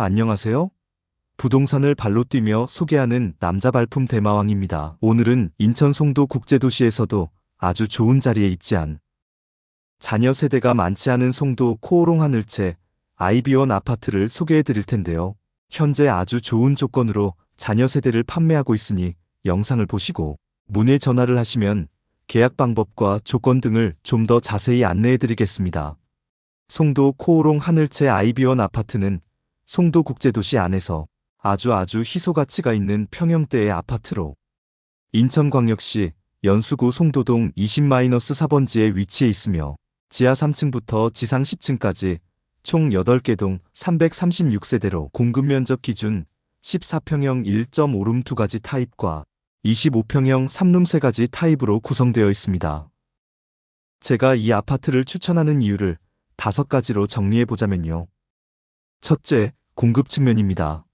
안녕하세요. 부동산을 발로 뛰며 소개하는 남자 발품 대마왕입니다. 오늘은 인천 송도 국제도시에서도 아주 좋은 자리에 입지한 자녀 세대가 많지 않은 송도 코오롱 하늘채 아이비원 아파트를 소개해 드릴 텐데요. 현재 아주 좋은 조건으로 자녀 세대를 판매하고 있으니 영상을 보시고 문의 전화를 하시면 계약 방법과 조건 등을 좀 더 자세히 안내해 드리겠습니다. 송도 코오롱 하늘채 아이비원 아파트는 송도 국제도시 안에서 아주 아주 희소 가치가 있는 평형대의 아파트로 인천광역시 연수구 송도동 20-4번지에 위치해 있으며 지하 3층부터 지상 10층까지 총 8개 동 336세대로 공급 면적 기준 14평형 1.5룸 2가지 타입과 25평형 3룸 3가지 타입으로 구성되어 있습니다. 제가 이 아파트를 추천하는 이유를 다섯 가지로 정리해 보자면요. 첫째, 공급 측면입니다.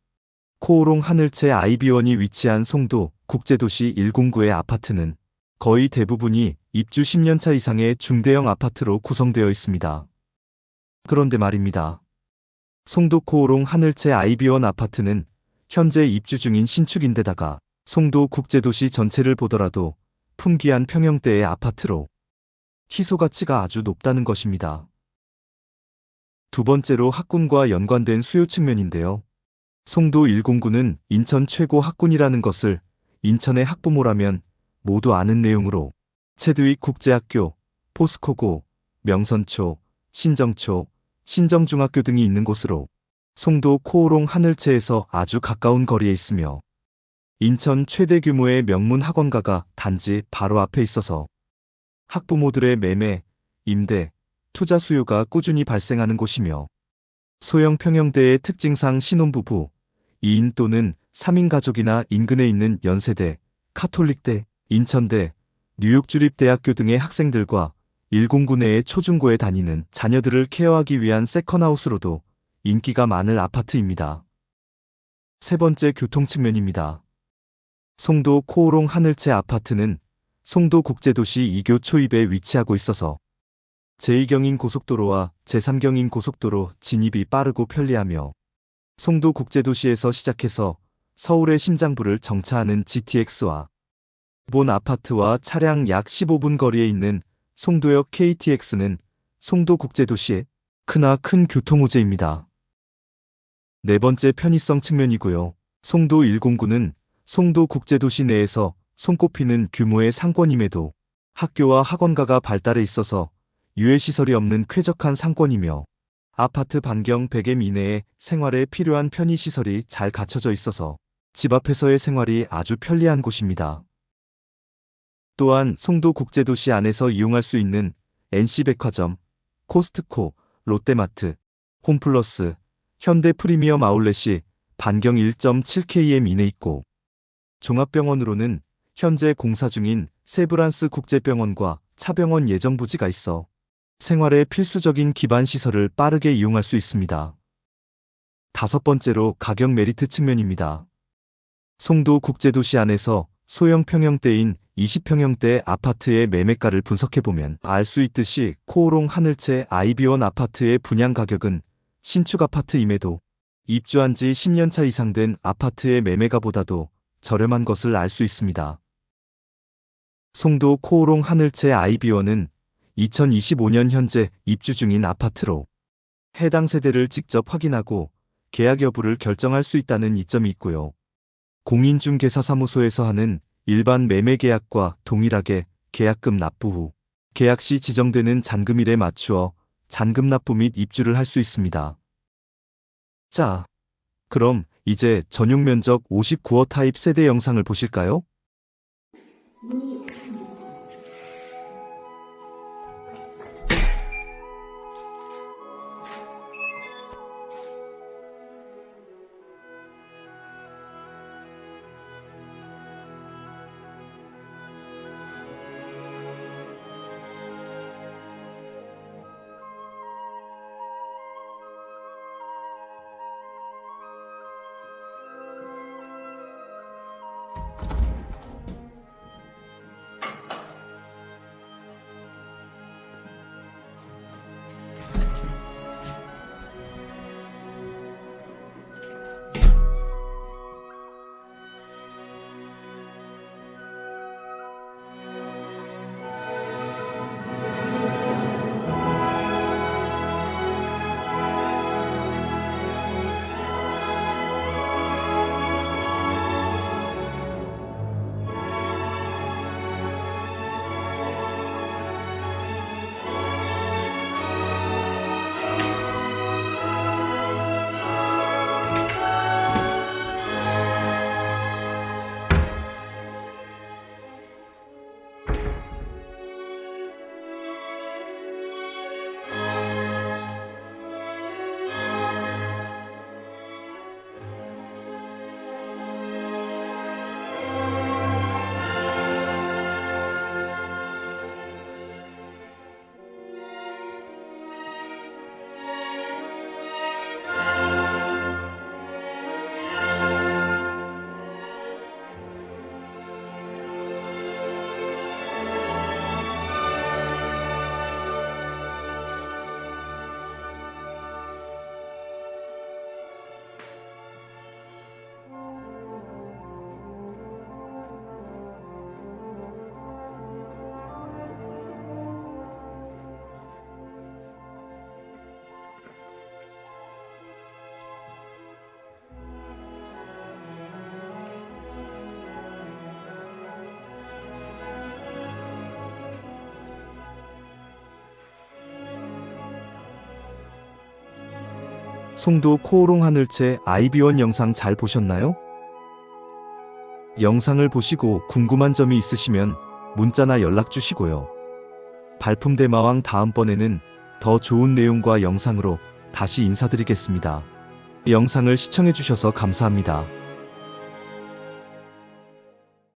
코오롱 하늘채 아이비원이 위치한 송도 국제도시 109의 아파트는 거의 대부분이 입주 10년차 이상의 중대형 아파트로 구성되어 있습니다. 그런데 말입니다. 송도 코오롱 하늘채 아이비원 아파트는 현재 입주 중인 신축인데다가 송도 국제도시 전체를 보더라도 풍기한 평형대의 아파트로 희소 가치가 아주 높다는 것입니다. 두 번째로 학군과 연관된 수요 측면인데요. 송도 109는 인천 최고 학군이라는 것을 인천의 학부모라면 모두 아는 내용으로 체드윅 국제학교, 포스코고, 명선초, 신정초, 신정중학교 등이 있는 곳으로 송도 코오롱 하늘채에서 아주 가까운 거리에 있으며 인천 최대 규모의 명문 학원가가 단지 바로 앞에 있어서 학부모들의 매매, 임대, 투자 수요가 꾸준히 발생하는 곳이며 소형 평형대의 특징상 신혼부부, 2인 또는 3인 가족이나 인근에 있는 연세대, 카톨릭대, 인천대, 뉴욕주립대학교 등의 학생들과 109 내의 초중고에 다니는 자녀들을 케어하기 위한 세컨하우스로도 인기가 많을 아파트입니다. 세 번째 교통 측면입니다. 송도 코오롱 하늘채 아파트는 송도 국제도시 2교 초입에 위치하고 있어서 제2경인 고속도로와 제3경인 고속도로 진입이 빠르고 편리하며 송도 국제도시에서 시작해서 서울의 심장부를 정차하는 GTX와 본 아파트와 차량 약 15분 거리에 있는 송도역 KTX는 송도 국제도시의 크나 큰 교통호재입니다. 네 번째 편의성 측면이고요. 송도 109는 송도 국제도시 내에서 손꼽히는 규모의 상권임에도 학교와 학원가가 발달해 있어서 유해시설이 없는 쾌적한 상권이며 아파트 반경 100m 이내에 생활에 필요한 편의시설이 잘 갖춰져 있어서 집 앞에서의 생활이 아주 편리한 곳입니다. 또한 송도 국제도시 안에서 이용할 수 있는 NC백화점, 코스트코, 롯데마트, 홈플러스, 현대 프리미엄 아울렛이 반경 1.7km 이내 있고 종합병원으로는 현재 공사 중인 세브란스 국제병원과 차병원 예정 부지가 있어 생활의 필수적인 기반 시설을 빠르게 이용할 수 있습니다. 다섯 번째로 가격 메리트 측면입니다. 송도 국제도시 안에서 소형 평형대인 20평형대 아파트의 매매가를 분석해보면 알 수 있듯이 코오롱 하늘채 아이비원 아파트의 분양 가격은 신축 아파트임에도 입주한 지 10년 차 이상 된 아파트의 매매가보다도 저렴한 것을 알 수 있습니다. 송도 코오롱 하늘채 아이비원은 2025년 현재 입주 중인 아파트로 해당 세대를 직접 확인하고 계약 여부를 결정할 수 있다는 이점이 있고요. 공인중개사사무소에서 하는 일반 매매 계약과 동일하게 계약금 납부 후 계약 시 지정되는 잔금일에 맞추어 잔금 납부 및 입주를 할 수 있습니다. 자, 그럼 이제 전용 면적 59호 타입 세대 영상을 보실까요? 송도 코오롱 하늘채 아이비원 영상 잘 보셨나요? 영상을 보시고 궁금한 점이 있으시면 문자나 연락 주시고요. 발품 대마왕 다음번에는 더 좋은 내용과 영상으로 다시 인사드리겠습니다. 영상을 시청해주셔서 감사합니다.